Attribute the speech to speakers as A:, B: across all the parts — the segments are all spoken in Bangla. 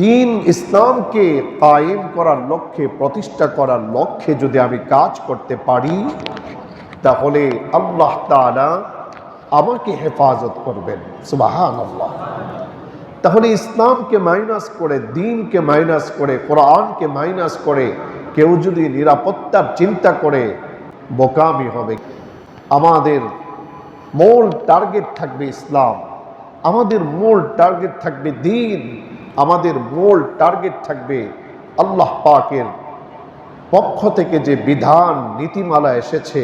A: দিন ইসলামকে কায়েম করার লক্ষ্যে, প্রতিষ্ঠা করার লক্ষ্যে যদি আমি কাজ করতে পারি, তাহলে আল্লাহ তাআলা আমাকে হেফাজত করবেন। সুবাহান আল্লাহ তাহলে ইসলামকে মাইনাস করে, দিনকে মাইনাস করে, কোরআনকে মাইনাস করে, কেউ যদি নিরাপত্তার চিন্তা করে, বোকামি হবে। আমাদের মূল টার্গেট থাকবে ইসলাম। আমাদের মূল টার্গেট থাকবে দিন। আমাদের মূল টার্গেট থাকবে আল্লাহ পাকের পক্ষ থেকে যে বিধান, নীতিমালা এসেছে,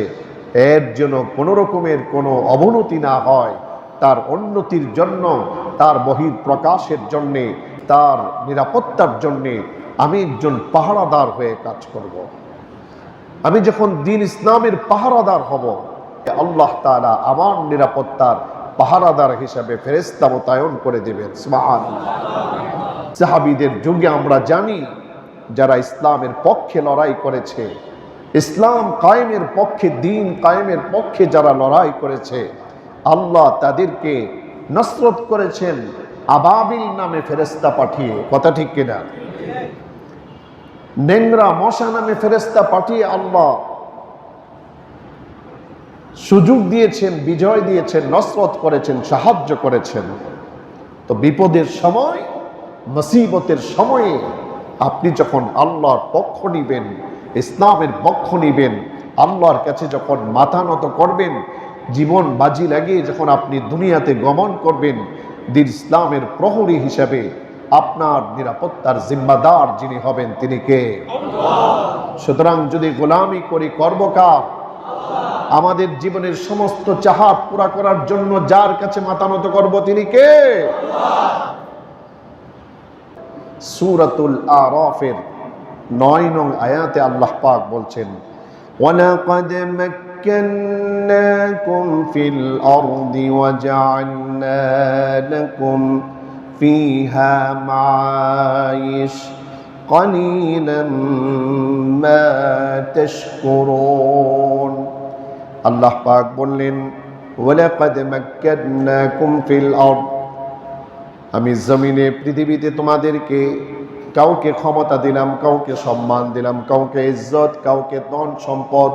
A: এর জন্য কোনো রকমের কোনো অবনতি না হয়, তার উন্নতির জন্য, তার বহির প্রকাশের জন্যে, তার নিরাপত্তার জন্যে আমি একজন পাহারাদার হয়ে কাজ করব। আমি যখন দিন ইসলামের পাহারাদার হব, আল্লাহ তাআলা আমার নিরাপত্তার পাহারাদার হিসাবে ফেরেস্তা মোতায়ন করে দেবেন। সাহাবিদের যুগে আমরা জানি যারা ইসলামের পক্ষে লড়াই করেছে। ইসলাম কায়েমের পক্ষে, দিন কায়েমের পক্ষে যারা লড়াই করেছে, আল্লাহ তাদেরকে নসরত করেছেন, আবাবিল নামে ফেরেস্তা পাঠিয়ে। কথা ঠিক কিনা? নেংরা মশা নামে ফেরেস্তা পাঠিয়ে আল্লাহ সুযোগ দিয়েছেন, বিজয় দিয়েছেন, নসরত করেছেন, সাহায্য করেছেন। তো বিপদের সময় মুসিবতের সময়ে আপনি যখন আল্লাহর পক্ষ নিবেন, ইসলামের পক্ষ নিবেন, আল্লাহর কাছে যখন মাথা নত করবেন, জীবন বাজি লাগিয়ে যখন আপনি দুনিয়াতে গমন করবেন, দিন ইসলামের প্রহরী হিসাবে আপনার নিরাপত্তার জিম্মাদার যিনি হবেন তিনি কে? সুতরাং যদি গোলামি করি কর্মকার আমাদের জীবনের সমস্ত চাহাত পুরা করার জন্য যার কাছে মাথা নত করব তিনি কে? সূরাতুল আরাফের নয় নং আয়াতে আল্লাহ পাক বলছেন ওয়ালাকাদ مكناكم في الأرض وجعلنا لكم فيها معايش قليلا ما تشكرون আল্লাহ পাক বললেন ওয়ালাকাদ মাক্কান্নাকুম ফিল আরদ আমি জমিনে পৃথিবীতে তোমাদেরকে কাউকে ক্ষমতা দিলাম, কাউকে সম্মান দিলাম, কাউকে ইজ্জত, কাউকে ধন সম্পদ,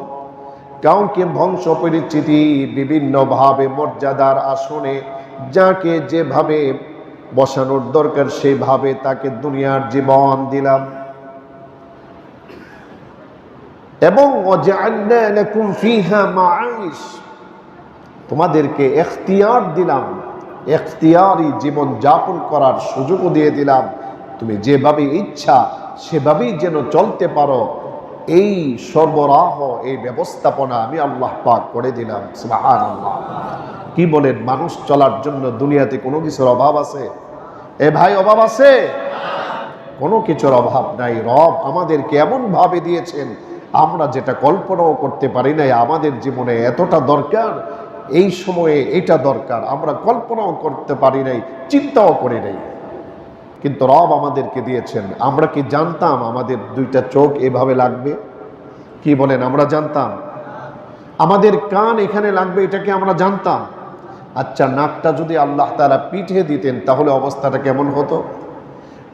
A: কাউকে বংশ পরিচিতি বিভিন্নভাবে মর্যাদার আসনে যাকে যেভাবে বসানোর দরকার সেভাবে তাকে দুনিয়ার জীবন দিলাম। এবং তোমাদেরকে এখতিয়ার দিলাম। এখতিয়ারি জীবন যাপন করার সুযোগও দিয়ে দিলাম। তুমি যেভাবে ইচ্ছা, সেভাবেই যেন চলতে পারো। এই সরবরাহ, এই ব্যবস্থাপনা আমি আল্লাহ পাক করে দিলাম। কি বলেন, মানুষ চলার জন্য দুনিয়াতে কোনো কিছুর অভাব আছে? এ ভাই, অভাব আছে? কোনো কিছুর অভাব নাই। রব আমাদেরকে এমন ভাবে দিয়েছেন, আমরা যেটা কল্পনাও করতে পারি নাই, আমাদের জীবনে এতটা দরকার এই সময়ে এটা দরকার। আমরা কল্পনাও করতে পারি নাই, চিন্তাও করি নাই। কিন্তু রব আমাদেরকে দিয়েছেন। আমরা কি জানতাম আমাদের দুইটা চোখ এভাবে লাগবে? কি বলেন, আমরা জানতাম। আমাদের কান এখানে লাগবে এটাকে আমরা জানতাম? আচ্ছা নাকটা যদি আল্লাহ তারা পিঠে দিতেন, তাহলে অবস্থাটা কেমন হতো?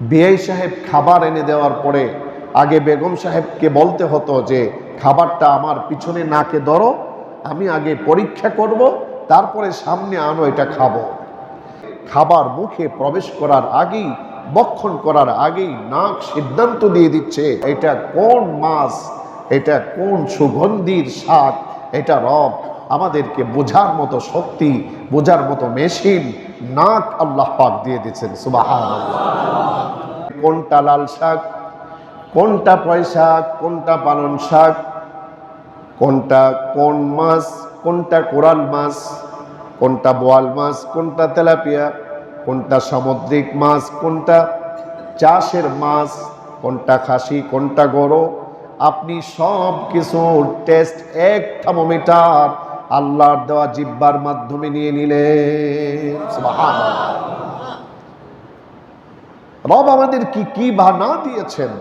A: বিআই সাহেব খাবার এনে দেওয়ার পরে আগে বেগম সাহেবকে বলতে হতো যে, খাবারটা আমার পিছনে নাকে ধরো আমি আগে পরীক্ষা করব, তারপরে সামনে আনো এটা খাব। খাবার মুখে প্রবেশ করার আগেই, বক্ষণ করার আগেই নাক সিদ্ধান্ত দিয়ে দিচ্ছে, এটা কোন মাছ, এটা কোন সুগন্ধির শাক, এটা রব, আমাদেরকে বোঝার মতো শক্তি, বোঝার মতো মেশিন, নাক আল্লাহ পাক দিয়ে দিচ্ছেন সুবাহান কোনটা লাল শাক, কোনটা পয়সা কোনটা পালন শাক কোনটা কোন মাছ কোনটা কোরাল মাছ কোনটা বোয়াল মাছ কোনটা তেলাপিয়া, কোনটা সামুদ্রিক মাছ কোনটা চাষের মাছ কোনটা খাসি, কোনটা গরু, আপনি সব কিছু টেস্ট এক থার্মোমিটার আল্লাহর দেওয়া জিব্বার মাধ্যমে নিয়ে সুবহানাল্লাহ। রব আমাদের কি কি বা না দিয়েছেন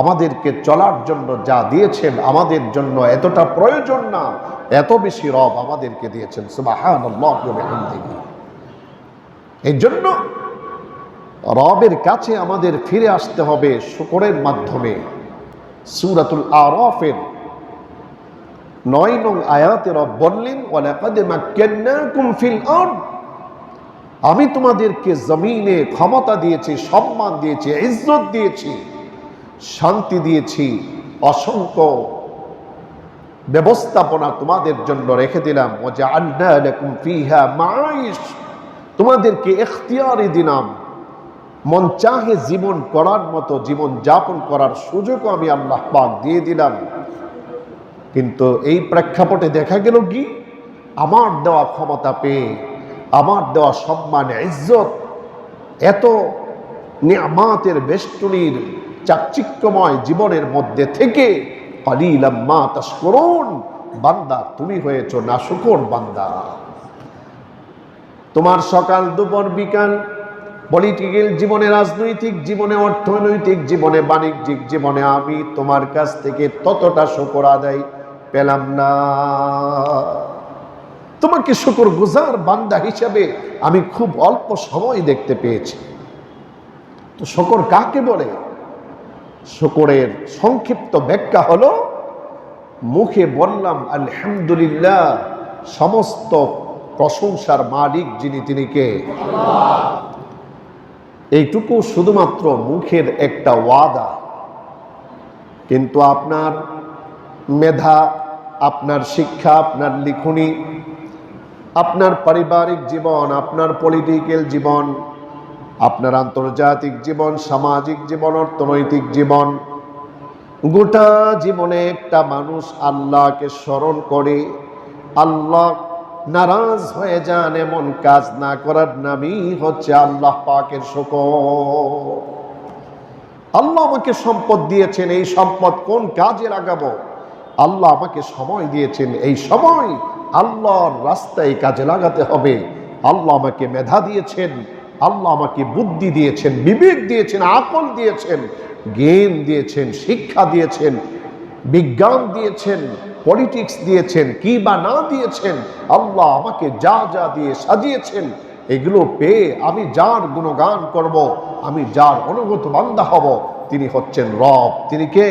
A: আমাদেরকে চলার জন্য যা দিয়েছেন, আমাদের জন্য এতটা প্রয়োজন না। এত বেশি রব আমাদেরকে দিয়েছেন এই জন্য রবের কাছে আমাদের ফিরে আসতে হবে শুকরের মাধ্যমে। সুরাতুল আরফের নয় নং আয়াতে রব বললেন আমি তোমাদেরকে জমিনে ক্ষমতা দিয়েছি, সম্মান দিয়েছি, ইজ্জত দিয়েছি। শান্তি দিয়েছি, অসংখ্য ব্যবস্থাপনা তোমাদের জন্য রেখে দিলাম। ও যে তোমাদেরকে এখতিয়ারি দিলাম। মন চাহে জীবন করার মতো, জীবন যাপন করার সুযোগও আমি আল্লাহ পাক দিয়ে দিলাম। কিন্তু এই প্রেক্ষাপটে দেখা গেল কি? আমার দেওয়া ক্ষমতা পেয়ে, আমার দেওয়া সম্মান, ইজ্জত, এত নিয়ামাতের বেষ্টনীর চাকচিক্যময় জীবনের মধ্যে থেকে মা তাস্করুন বান্দা, তুমি হয়েছ না শুকর বান্দা। তোমার সকাল, দুপুর, বিকাল, পলিটিক্যাল জীবনে রাজনৈতিক জীবনে অর্থনৈতিক জীবনে বাণিজ্যিক জীবনে আমি তোমার কাছ থেকে ততটা শুকর আদায় পেলাম না। তোমাকে শুকর গুজার বান্দা হিসাবে আমি খুব অল্প সময় দেখতে পেয়েছি। তো শকর কাকে বলে? শকরের সংক্ষিপ্ত ব্যাখ্যা হলো, মুখে বললাম, আলহামদুলিল্লাহ, সমস্ত প্রশংসার মালিক যিনি তিনি কে? এইটুকু শুধুমাত্র মুখের একটা ওয়াদা। কিন্তু আপনার মেধা, আপনার শিক্ষা, আপনার লিখনি, আপনার পারিবারিক জীবন, আপনার পলিটিক্যাল জীবন আপনার আন্তর্জাতিক জীবন, সামাজিক জীবন, অর্থনৈতিক জীবন, গোটা জীবনে একটা মানুষ আল্লাহকে স্মরণ করে, আল্লাহ নারাজ হয়ে যান এমন কাজ না করার নামই হচ্ছে আল্লাহ পাকের শোক আল্লাহ আমাকে সম্পদ দিয়েছেন, এই সম্পদ কোন কাজে লাগাবো? আল্লাহ আমাকে সময় দিয়েছেন, এই সময় আল্লাহর রাস্তায় কাজে লাগাতে হবে। আল্লাহ আমাকে মেধা দিয়েছেন আল্লাহ আমাকে বুদ্ধি দিয়েছেন, বিবেক দিয়েছেন আকল দিয়েছেন, জ্ঞান দিয়েছেন, শিক্ষা দিয়েছেন, বিজ্ঞান দিয়েছেন, পলিটিক্স দিয়েছেন, কি বা না দিয়েছেন, আল্লাহ আমাকে যা যা দিয়ে সাজিয়েছেন, এগুলো পেয়ে আমি যার গুণগান করব, আমি যার অনুগত বান্দা হব, তিনি হচ্ছেন রব। তিনি কে?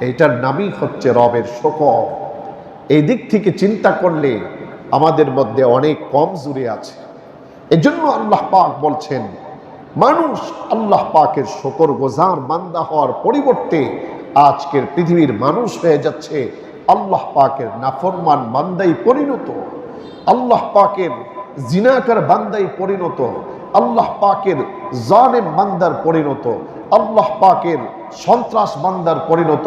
A: এইটার নামই হচ্ছে রবের শোক এই দিক থেকে চিন্তা করলে আমাদের মধ্যে অনেক কম জুড়ে আছে। এজন্য আল্লাহ পাক বলছেন, মানুষ আল্লাহ পাকের শকর গোজার বান্দা হওয়ার পরিবর্তে আজকের পৃথিবীর মানুষ হয়ে যাচ্ছে আল্লাহ পাকের নাফরমান বান্দাই পরিণত, আল্লাহ পাকের জিনাকার বান্দাই পরিণত, আল্লাহ পাকের জালেম বান্দার পরিণত, আল্লাহ পাকের সন্ত্রাস বান্দার পরিণত,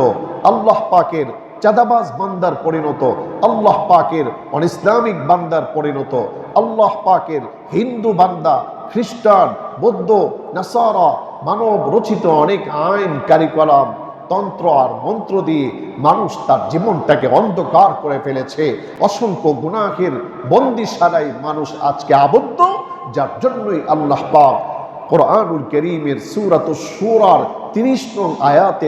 A: আল্লাহ পাকের চাঁদাবাজ বান্দার পরিণত, আল্লাহ পাকের অনিসলামিক বান্দার পরিণত, আল্লাহ পাকের হিন্দু বান্দা, খ্রিস্টান, বৌদ্ধ, নাসারা, মানব রচিত অনেক আইন, কারিকলাম, তন্ত্র আর মন্ত্র দিয়ে মানুষ তার জীবনটাকে অন্ধকার করে ফেলেছে। অসংখ্য গুনাহের বন্দিশালায় মানুষ আজকে আবদ্ধ, যার জন্যই আল্লাহ পাক কোরআনুল করিমের সুরাত সুরার তিরিশ নং আয়াতে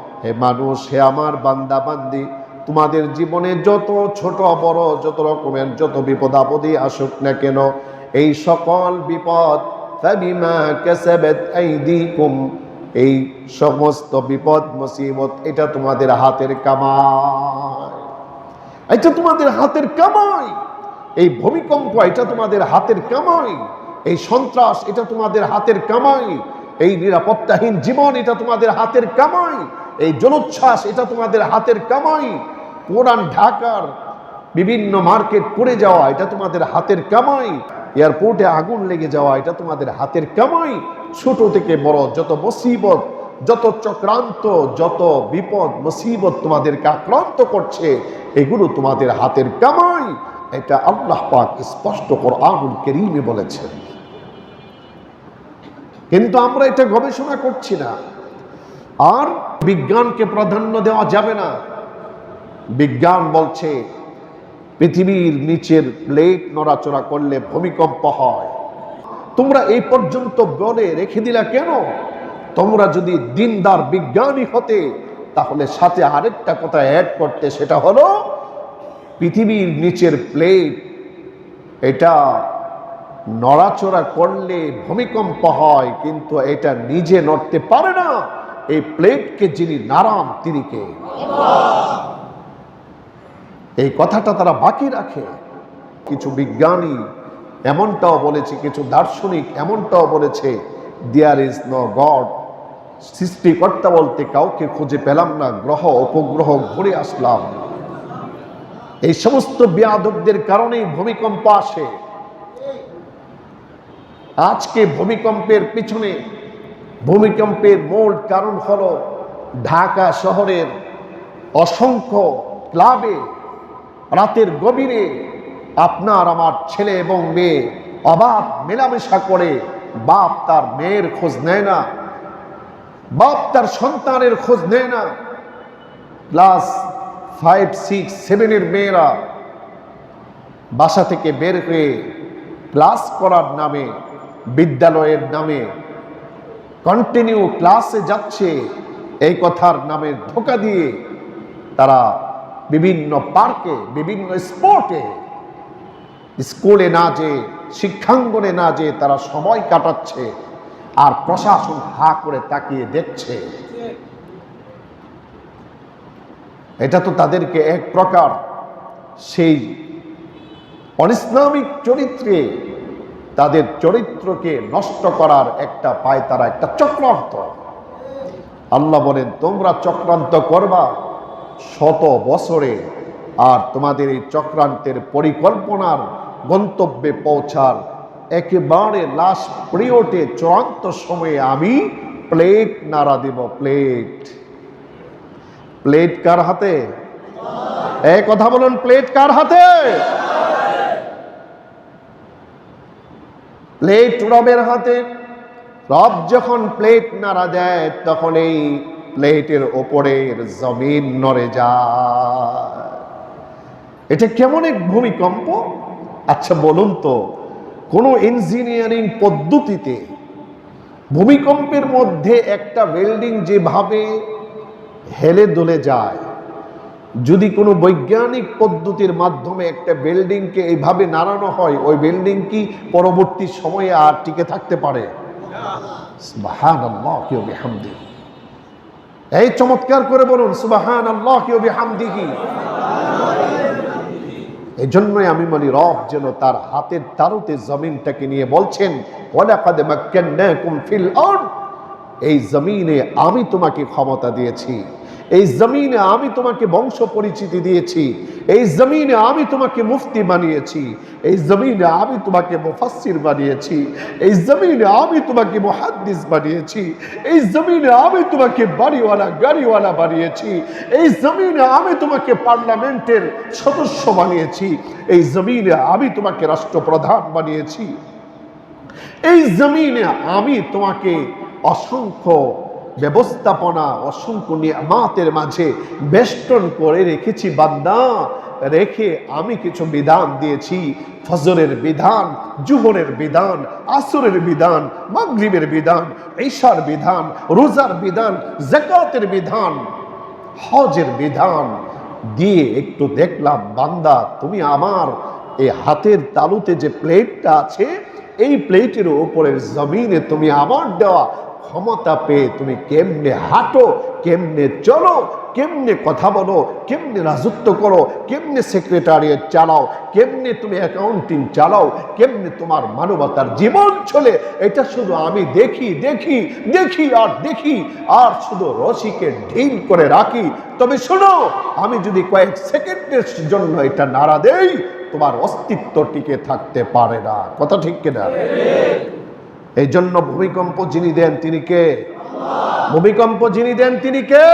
A: হে মানুষ, হে আমার বান্দা, বান্দি, তোমাদের জীবনে যত ছোট বড়, যত রকমের যত বিপদ আপদই আসুক না কেন, এই সকল বিপদ এই সমস্ত বিপদ, মুসিবত, এটা তোমাদের হাতের কামাই। এটা তোমাদের হাতের কামাই। এই ভূমিকম্প, এটা তোমাদের হাতের কামাই। এই সন্ত্রাস, এটা তোমাদের হাতের কামাই। এই নিরাপত্তাহীন জীবন এটা তোমাদের হাতের কামাই। এই জলোচ্ছ্বাস এটা তোমাদের হাতের কামাই। পুরান ঢাকার বিভিন্ন মার্কেট পড়ে যাওয়া এটা তোমাদের হাতের কামাই। এয়ারপোর্টে আগুন লেগে যাওয়া এটা তোমাদের হাতের কামাই। ছোট থেকে বড় যত মুসিবত, যত চক্রান্ত, যত বিপদ, মুসিবত তোমাদেরকে আক্রান্ত করছে, এগুলো তোমাদের হাতের কামাই। এটা আল্লাহ পাক স্পষ্ট কোরআনুল কেরিমে বলেছেন। কিন্তু আমরা এটা গবেষণা করছি না। আর বিজ্ঞানকে প্রাধান্য দেওয়া যাবে না। বিজ্ঞান বলছে, পৃথিবীর নিচের প্লেট নড়াচড়া করলে ভূমিকম্প হয়। তোমরা এই পর্যন্ত বলে রেখে দিলা কেন? তোমরা যদি দিনদার বিজ্ঞানী হতে, তাহলে সাথে আরেকটা কথা অ্যাড করতে, সেটা হলো, পৃথিবীর নিচের প্লেট, এটা নড়াচড়া করলে ভূমিকম্প হয়, কিন্তু এটা নিজে নড়তে পারে না। এই প্লেটকে যিনি নারাম, তিনি কে? এই কথাটা তারা বাকি রাখে। কিছু বিজ্ঞানী এমনটাও বলেছে, কিছু দার্শনিক এমনটাও বলেছে দেয়ার ইজ নো গড সৃষ্টিকর্তা বলতে কাউকে খুঁজে পেলাম না, গ্রহ, উপগ্রহ, ঘুরে আসলাম। এই সমস্ত বেয়াদবদের কারণেই ভূমিকম্প আসে। আজকে ভূমিকম্পের পিছনে ভূমিকম্পের মূল কারণ হল ঢাকা শহরের অসংখ্য ক্লাবে রাতের গভীরে আপনার আমার ছেলে এবং মেয়ে অবাধ মেলামেশা করে বাপ তার মেয়ের খোঁজ নেয় না, বাপ তার সন্তানের খোঁজ নেয় না। ক্লাস ফাইভ, সিক্স সেভেনের মেয়েরা বাসা থেকে বের হয়ে ক্লাস করার নামে বিদ্যালয়ের নামে কন্টিনিউ ক্লাসে যাচ্ছে, এই কথার নামে ধোকা দিয়ে তারা বিভিন্ন পার্কে বিভিন্ন স্পোর্টে স্কুলে না যে শিক্ষাঙ্গনে না যে তারা সময় কাটাচ্ছে আর প্রশাসন হা করে তাকিয়ে দেখছে। এটা তো তাদেরকে এক প্রকার সেই অনিসলামিক চরিত্রে তাদের চরিত্রকে নষ্ট করার একটা পায় তারা, একটা চক্রান্ত। আল্লাহ বলেন, তোমরা চক্রান্ত করবা শত বছরে আর তোমাদের এই চক্রান্তের পরিকল্পনার গন্তব্যে পৌঁছার একেবারে লাস্ট পিরিয়ডে চূড়ান্ত সময়ে আমি প্লেট নাড়া দেব, প্লেট। প্লেট কার হাতে? এই কথা বলুন, প্লেট কার হাতে? প্লেট রবের হাতে। রব যখন প্লেট নাড়া দেয়, তখন এই প্লেটের ওপরের জমিন নড়ে যায়। এটা কেমন এক ভূমিকম্প? আচ্ছা বলুন তো, কোন ইঞ্জিনিয়ারিং পদ্ধতিতে ভূমিকম্পের মধ্যে একটা বিল্ডিং যেভাবে হেলে দোলে যায় যদি কোনো বৈজ্ঞানিক পদ্ধতির মাধ্যমে একটা বিল্ডিংকে এইভাবে নাড়ানো হয়, ওই বিল্ডিং কি পরবর্তী সময়ে আর টিকে থাকতে পারে? কি বিহামদি এই চমৎকার করে বলুন সুবাহান আল্লাহ কি বিহামদিহি। এই জন্যই আমি বলি, রব যেন তার হাতের তারুতে জমিনটাকে নিয়ে বলছেন ফিল এই জমিনে আমি তোমাকে ক্ষমতা দিয়েছি। এই জমিনে আমি তোমাকে বংশ পরিচিতি দিয়েছি। এই জমিনে আমি তোমাকে মুফতি বানিয়েছি। এই জমিনে আমি তোমাকে মুফাসসির বানিয়েছি। এই জমিনে আমি তোমাকে মুহাদ্দিস বানিয়েছি। এই জমিনে আমি তোমাকে বাড়িওয়ালা, গাড়িওয়ালা বানিয়েছি। এই জমিনে আমি তোমাকে পার্লামেন্টের সদস্য বানিয়েছি। এই জমিনে আমি তোমাকে রাষ্ট্রপ্রধান বানিয়েছি। এই জমিনে আমি তোমাকে অসংখ্য ব্যবস্থাপনা অসংখ্য নিয়ামাতের মাঝে বেষ্টন করে রেখেছি, বান্দা। রেখে আমি কিছু বিধান দিয়েছি। ফজরের বিধান, জুহরের বিধান, আসরের বিধান, মাগরিবের বিধান, ঈশার বিধান, রোজার বিধান জাকাতের বিধান, হজের বিধান দিয়ে একটু দেখলাম, বান্দা, তুমি আমার এই হাতের তালুতে যে প্লেটটা আছে, এই প্লেটের ওপরের জমিনে তুমি আমার দেওয়া ক্ষমতা পেয়ে তুমি কেমনে হাঁটো, কেমনে চলো, কেমনে কথা বলো, কেমনে রাজত্ব করো, কেমনে সেক্রেটারিয়েট চালাও, কেমনে তুমি অ্যাকাউন্টিং চালাও, কেমনে তোমার মানবতার জীবন চলে, এটা শুধু আমি দেখি দেখি দেখি আর দেখি, আর শুধু রশিকে ঢিল করে রাখি। তবে শোনো, আমি যদি কয়েক সেকেন্ডের জন্য এটা নাড়া দেই, তোমার অস্তিত্ব টিকে থাকতে পারে না। কথা ঠিক কিনা? এই জন্য ভূমিকম্প যিনি দেন তিনি কে? ভূমিকম্প যিনি দেন তিনি কে?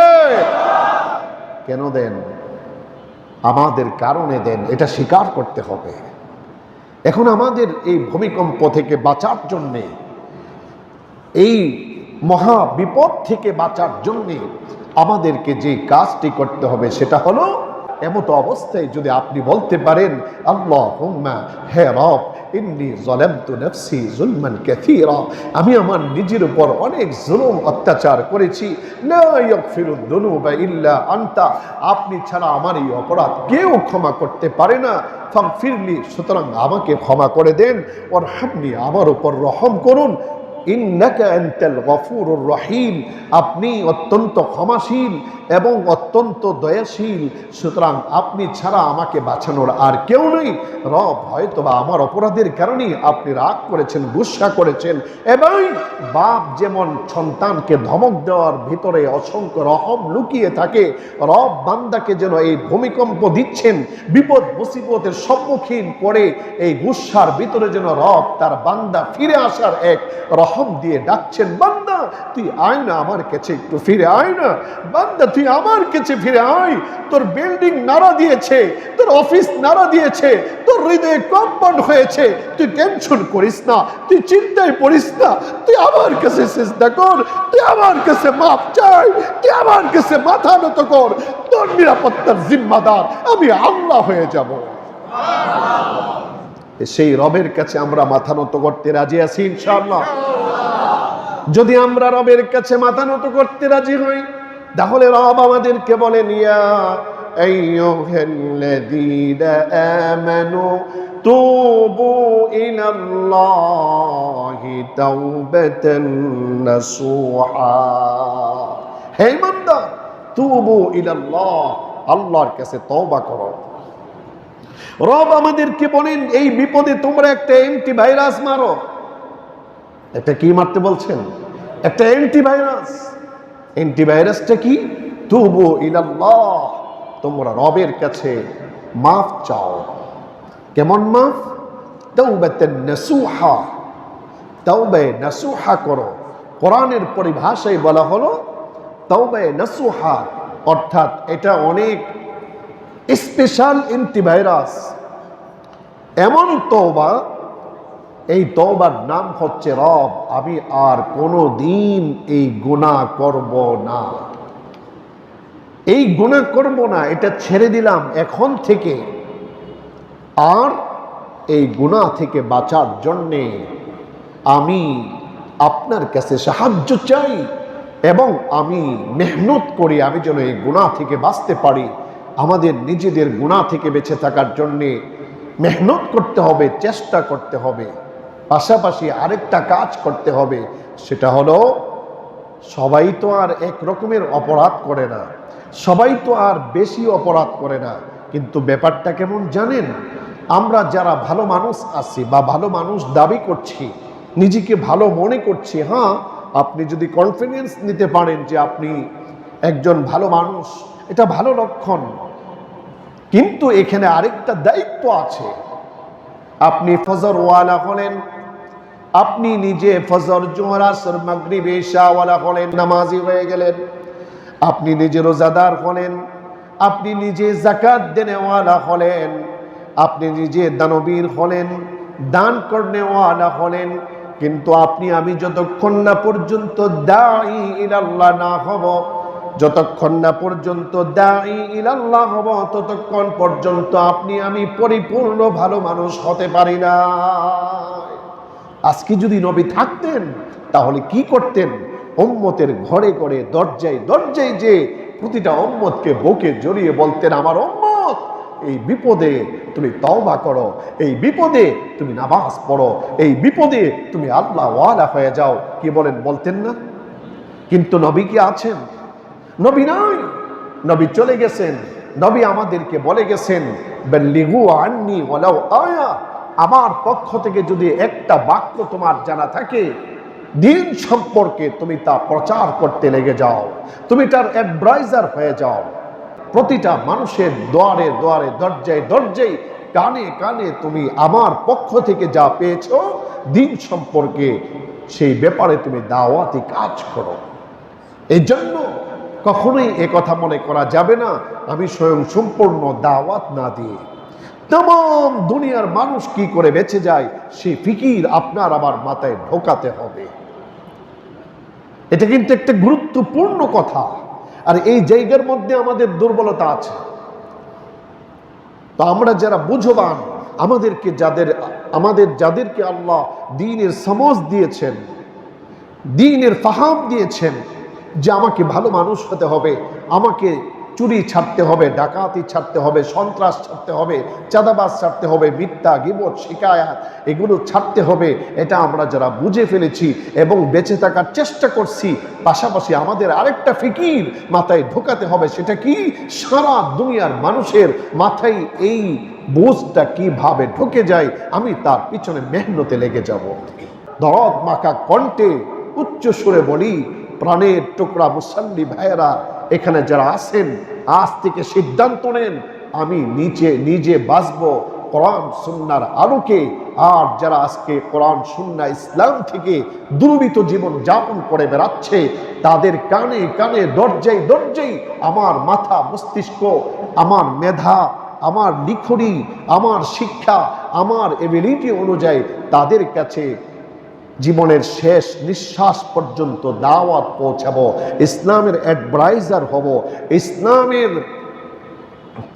A: কেন দেন? আমাদের কারণে দেন। এটা স্বীকার করতে হবে। এখন আমাদের এই ভূমিকম্প থেকে বাঁচার জন্যে, এই মহা বিপদ থেকে বাঁচার জন্যে আমাদেরকে যে কাজটি করতে হবে সেটা হলো, এমতো অবস্থায় যদি আপনি বলতে পারেন আল্লাহ হে রব ইন্নি জলামতু নফসি জুলমান কাসীরা। আমি আমার নিজের উপর অনেক জুলুম অত্যাচার করেছি। লা ইল্লা আনতা। আপনি ছাড়া আমার এই অপরাধ কেউ ক্ষমা করতে পারে না। ফিরলি সুতরাং আমাকে ক্ষমা করে দেন। ওর হাবনি আমার উপর রহম করুন। রহিম। আপনি অত্যন্ত ক্ষমাশীল এবং অত্যন্ত দয়াশীল। সুতরাং আপনি ছাড়া আমাকে বাঁচানোর আর কেউ নেই। রব হয়তো বা আমার অপরাধের কারণেই আপনি রাগ করেছেন, গুসা করেছেন এবং বাপ যেমন সন্তানকে ধমক দেওয়ার ভিতরে অসংখ্য রহম লুকিয়ে থাকে, রব বান্দাকে যেন এই ভূমিকম্প দিচ্ছেন, বিপদ মুসিবতের সম্মুখীন করে এই গুসার ভিতরে যেন রব তার বান্দা ফিরে আসার এক রহম দিয়ে ডাকছেন বান্দা তুই আয় না আমার কাছে একটু ফিরে আয় না। বান্দা তুই আমার কাছে ফিরে আয়। তোর বিল্ডিং নাড়া দিয়েছে তোর অফিস নাড়া দিয়েছে তোর হৃদয়ে কম্পাউন্ড হয়েছে। তুই টেনশন করিস না তুই চিন্তায় পড়িস না। তুই আমার কাছে চেষ্টা কর তুই আমার কাছে মাপ চাই তুই আমার কাছে মাথা নত কর। তোর নিরাপত্তার জিম্মাদার আমি আল্লাহ হয়ে যাব। সেই রবের কাছে আমরা মাথা নত করতে রাজি আছি ইনশাআল্লাহ। যদি আমরা রবের কাছে মাথা নত করতে রাজি হই, তাহলে রব আমাদেরকে আইয়ুহাল্লাযীনা আমানু তুবু তুবু আল্লাহর কাছে তওবা করো। রব আমাদেরকে বলেন, এই বিপদে তোমরা একটা অ্যান্টি ভাইরাস মারো এটা কি মারতে বলছেন? একটা অ্যান্টিভাইরাস অ্যান্টিভাইরাসটা কি? তুবু ইলাল্লাহ। তোমরা রবের কাছে মাফ চাও। কেমন মাফ? তাওবাতান নাসুহা। তাওবে নাসুহা করো। কোরআনের পরিভাষায় বলা হলো তাওবে নাসুহা। অর্থাৎ এটা অনেক স্পেশাল অ্যান্টিভাইরাস এমন তওবা এই তওবার নাম হচ্ছে রব। আমি আর কোনো দিন এই গুণা করব না। এই গুণা করব না, এটা ছেড়ে দিলাম এখন থেকে। আর এই গুণা থেকে বাঁচার জন্যে আমি আপনার কাছে সাহায্য চাই এবং আমি মেহনত করি, আমি যেন এই গুণা থেকে বাঁচতে পারি। আমাদের নিজেদের গুণা থেকে বেঁচে থাকার জন্যে মেহনত করতে হবে, চেষ্টা করতে হবে। পাশাপাশি আরেকটা কাজ করতে হবে, সেটা হলো সবাই তো আর এক রকমের অপরাধ করে না। সবাই তো আর বেশি অপরাধ করে না। কিন্তু ব্যাপারটা কেমন জানেন? আমরা যারা ভালো মানুষ আছি বা ভালো মানুষ দাবি করছি, নিজেকে ভালো মনে করছি হ্যাঁ আপনি যদি কনফিডেন্স নিতে পারেন যে আপনি একজন ভালো মানুষ, এটা ভালো লক্ষণ। কিন্তু এখানে আরেকটা দায়িত্ব আছে। আপনি ফজর ওয়ালা হলেন আপনি নিজে ফজর, জোহর, আসর, মাগরিব হলেন, নামাজি হয়ে গেলেন। আপনি নিজে রোজাদার হলেন। আপনি নিজে জাকাত দেনেওয়ালা হলেন। আপনি নিজে দানবীর হলেন, দান করনেওয়ালা হলেন। কিন্তু আপনি, আমি যতক্ষণ না পর্যন্ত দাই ইলাল্লাহ না হব, যতক্ষণ না পর্যন্ত দাই ইলাল্লাহ হব, ততক্ষণ পর্যন্ত আপনি, আমি পরিপূর্ণ ভালো মানুষ হতে পারি না আজকে যদি নবী থাকতেন, তাহলে কি করতেন? উম্মতের ঘরে ঘরে, দরজায় দরজায় যে প্রতিটা উম্মতকে বুকে জড়িয়ে বলতেন, আমার উম্মত, এই বিপদে তুমি তওবা করো, এই বিপদে তুমি নামাজ পড়ো, এই বিপদে তুমি আল্লাহ ওয়ালা হয়ে যাও। কি বলেন, বলতেন না? কিন্তু নবী কি আছেন? নবী নয় নবী চলে গেছেন। নবী আমাদেরকে বলে গেছেন আননি আয়া। আমার পক্ষ থেকে যদি একটা বাক্য তোমার জানা থাকে, দিন সম্পর্কে তুমি তা প্রচার করতে লেগে যাও। তুমি তার অ্যাডভাইজার হয়ে যাও। প্রতিটা মানুষের দোয়ারে দোয়ারে, দরজায় দরজায়, কানে কানে তুমি আমার পক্ষ থেকে যা পেয়েছ, দিন সম্পর্কে সেই ব্যাপারে তুমি দাওয়াতি কাজ করো। এই জন্য কখনোই কথা মনে করা যাবে না, আমি স্বয়ং সম্পূর্ণ দাওয়াত না দিয়ে তমাম দুনিয়ার মানুষ কি করে বেঁচে যায়, সেই ফিকির আপনার আমার মাথায় ঢোকাতে হবে। এটা কিন্তু একটা গুরুত্বপূর্ণ কথা। আর এই জায়গার মধ্যে আমাদের দুর্বলতা আছে। তো আমরা যারা বুঝবান, আমাদেরকে যাদের, আমাদের যাদেরকে আল্লাহ দিনের সমজ দিয়েছেন, দিনের ফাহাম দিয়েছেন যে আমাকে ভালো মানুষ হতে হবে, আমাকে চুরি ছাড়তে হবে, ডাকাতি ছাড়তে হবে, সন্ত্রাস ছাড়তে হবে, চাঁদাবাজ ছাড়তে হবে, মিথ্যা, গিবত, শিকায়াত, এগুলো ছাড়তে হবে। এটা আমরা যারা বুঝে ফেলেছি এবং বেঁচে থাকার চেষ্টা করছি, পাশাপাশি আমাদের আরেকটা ফিকির মাথায় ঢোকাতে হবে, সেটা কি? সারা দুনিয়ার মানুষের মাথায় এই বোঝটা কীভাবে ঢুকে যায়, আমি তার পিছনে মেহনতে লেগে যাব। দরদ মাখা কণ্ঠে উচ্চ সুরে বলি, প্রাণের টুকরা মুসাল্লি ভাইয়েরা এখানে যারা আছেন, আজ থেকে সিদ্ধান্ত নেন, আমি নিচে নিজে বাঁচব কোরআন সুন্নার আলোকে। আর যারা আজকে কোরআন সুন্না ইসলাম থেকে দুর্বৃত জীবন যাপন করে বেড়াচ্ছে, তাদের কানে কানে দরজাই দরজাই আমার মাথা মস্তিষ্ক, আমার মেধা, আমার লিখনি, আমার শিক্ষা, আমার এবিলিটি অনুযায়ী তাদের কাছে জীবনের শেষ নিঃশ্বাস পর্যন্ত দাওয়াত পৌঁছাবো, ইসলামের অ্যাডভাইজার হব, ইসলামের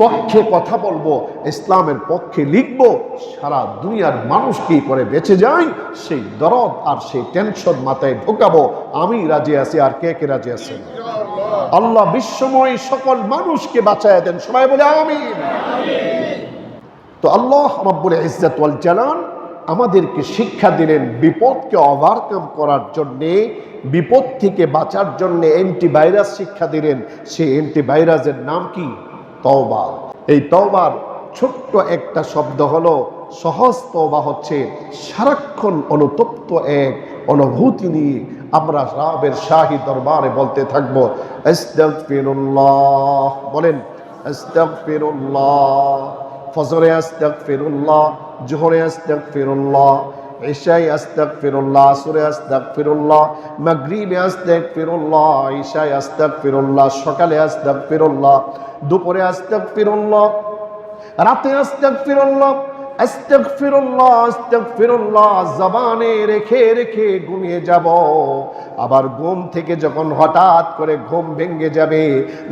A: পক্ষে কথা বলব, ইসলামের পক্ষে লিখব, সারা দুনিয়ার মানুষ কি করে বেঁচে যায়, সেই দরদ আর সেই টেনশন মাথায় ঢোকাবো। আমি রাজি আছি আর কে কে রাজি আছেন আল্লাহ বিশ্বময় সকল মানুষকে বাঁচায় দেন। সবাই বলে আমি তো আল্লাহ রব্বুল ইজ্জত ওয়াল আমাদেরকে শিক্ষা দিলেন বিপদকে ওভারকাম করার জন্যে, বিপদ থেকে বাঁচার জন্য অ্যান্টিভাইরাস শিক্ষা দিলেন। সেই অ্যান্টিভাইরাসের নাম কি? তওবা। এই তওবার ছোট্ট একটা শব্দ হলো, সহজ তওবা হচ্ছে সারাক্ষণ অনুতপ্ত এক অনুভূতি নিয়ে আমরা রাবের শাহী দরবারে বলতে থাকব বলেন ফজরে আস্তাগফিরুল্লাহ। জোহরে আস্তাক ফিরুল্লাহ ঈশাই আস্তাক ফিরুল্লাহ আসরে আস্তাগফিরুল্লাহ, মাগরিবে ঈশাই আস্তাক ফিরুল্লাহ সকালে আস্তাগফিরুল্লাহ, দুপুরে আস্তাগফিরুল্লাহ, রাতে আস্তাগফিরুল্লাহ আস্তাগফিরুল্লাহ আস্তাগফিরুল্লাহ, জবানে রেখে রেখে ঘুমিয়ে যাব। আবার ঘুম থেকে যখন হঠাৎ করে ঘুম ভেঙে যাবে,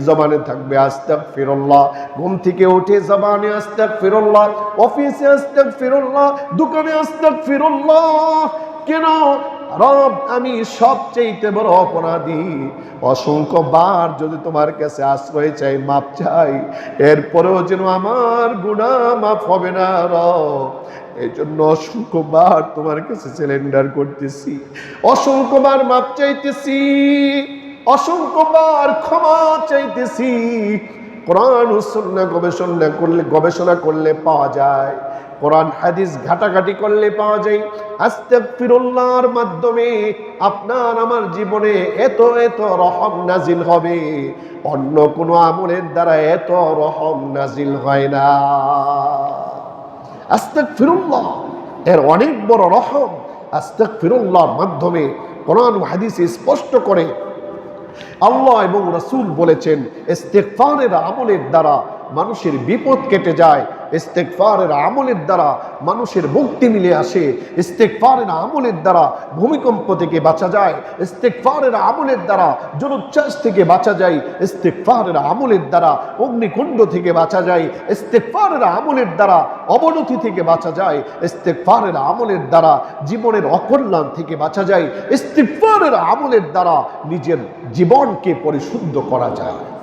A: জবানে থাকবে আস্তাগফিরুল্লাহ। ঘুম থেকে উঠে জবানে আস্তাগফিরুল্লাহ, অফিসে আস্তাগফিরুল্লাহ, দোকানে আস্তাগফিরুল্লাহ। কেন? রব, আমি সবচেয়ে বড় অপরাধী। অসংখ্য বার যদি তোমার কাছে আশ্রয় চাই, মাপ চাই, এরপরেও যেন আমার গুণা মাফ হবে না, রব। এই জন্য অসংখ্য বার তোমার কাছে সিলিন্ডার করতেছি, অসংখ্য বার মাপ চাইতেছি অসংখ্যবার ক্ষমা চাইতেছি। কোরআন গবেষণা করলে গবেষণা করলে পাওয়া যায়। কোরআন, হাদিস ঘাটাঘাটি করলে পাওয়া যায়। আস্তাগফিরুল্লাহর মাধ্যমে আপনার আমার জীবনে এত এত রহম নাজিল হবে। অন্য কোনো আমলের দ্বারা এত রহম নাজিল হয় না। আস্তাগফিরুল্লাহ, এর অনেক বড় রহম আস্তাগফিরুল্লাহর মাধ্যমে কোরআন হাদিস স্পষ্ট করে আল্লাহ এবং রসুল বলেছেন ইস্তেকফারের আমলের দ্বারা মানুষের বিপদ কেটে যায় ইস্তেকফারের আমলের দ্বারা মানুষের মুক্তি মিলে আসে। ইস্তেকফারের আমলের দ্বারা ভূমিকম্প থেকে বাঁচা যায়। ইস্তেকফারের আমলের দ্বারা জলোচ্ছ্বাস থেকে বাঁচা যায়। ইস্তেকফারের আমলের দ্বারা অগ্নিকুণ্ড থেকে বাঁচা যায়। ইস্তেকফারের আমলের দ্বারা অবনতি থেকে বাঁচা যায়। ইস্তেকফারের আমলের দ্বারা জীবনের অকল্যাণ থেকে বাঁচা যায়। ইস্তেকফারের আমলের দ্বারা নিজের জীবনকে পরিশুদ্ধ করা যায়।